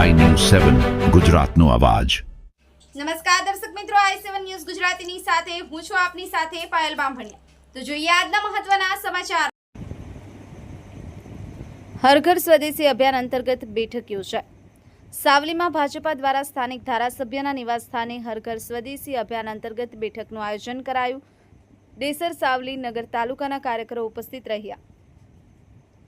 સેવન ગુજરાતનો અવાજ. નમસ્કાર દર્શક મિત્રો આઈ સેવન ન્યૂઝ ગુજરાતીની સાથે, હું છું આપની સાથે પાયલ બામભણિયા. તો જોઈએ આજના મહત્વના સમાચાર. હર ઘર સ્વદેશી અભિયાન અંતર્ગત બેઠક યોજાઈ. સાવલીમાં ભાજપા દ્વારા સ્થાનિક ધારાસભ્યના નિવાસસ્થાને હરઘર સ્વદેશી અભિયાન અંતર્ગત બેઠકનું આયોજન કરાયું. દેસર સાવલી નગર તાલુકાના કાર્યકરો ઉપસ્થિત રહ્યા.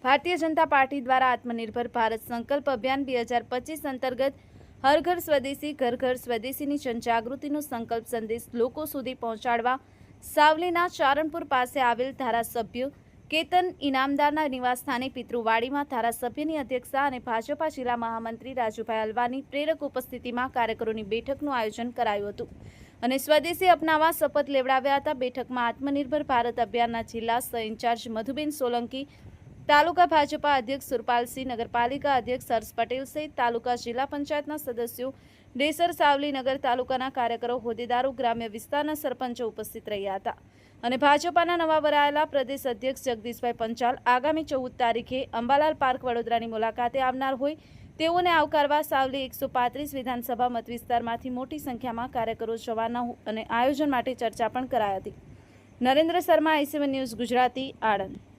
ભારતીય જનતા પાર્ટી દ્વારા આત્મનિર્ભર ભારત સંકલ્પ અભિયાન બે હજાર પચીસ અંતર્ગત હર ઘર સ્વદેશી, ઘર ઘર સ્વદેશીની જનજાગૃતિનો સંકલ્પ સંદેશ લોકો સુધી પહોંચાડવા સાવલીના ચારણપુર પાસે આવેલ ધારાસભ્ય કેતન ઇનામદારના નિવાસસ્થાને પિતૃવાડીમાં ધારાસભ્યની અધ્યક્ષતા અને ભાજપા જિલ્લા મહામંત્રી રાજુભાઈ અલવાની પ્રેરક ઉપસ્થિતિમાં કાર્યકરોની બેઠકનું આયોજન કરાયું હતું અને સ્વદેશી અપનાવવા શપથ લેવડાવ્યા હતા. બેઠકમાં આત્મનિર્ભર ભારત અભિયાનના જિલ્લા સહ ઇન્ચાર્જ મધુબેન સોલંકી તાલુકા ભાજપા અધ્યક્ષ સુરપાલસિંહ, નગરપાલિકા અધ્યક્ષ હર્ષ પટેલ સહિત તાલુકા જિલ્લા પંચાયતના સદસ્યો, ડેસર, સાવલી નગર તાલુકાના કાર્યકરો, હોદ્દેદારો, ગ્રામ્ય વિસ્તારના સરપંચો ઉપસ્થિત રહ્યા હતા. અને ભાજપાના નવા વરાયેલા પ્રદેશ અધ્યક્ષ જગદીશભાઈ પંચાલ આગામી ચૌદ તારીખે અંબાલાલ પાર્ક વડોદરાની મુલાકાતે આવનાર હોય તેઓને આવકારવા સાવલી એકસો પાંત્રીસ વિધાનસભા મતવિસ્તારમાંથી મોટી સંખ્યામાં કાર્યકરો જવાના અને આયોજન માટે ચર્ચા પણ કરાઈ હતી. Narendra Sharma I C one news Gujarati, Anand.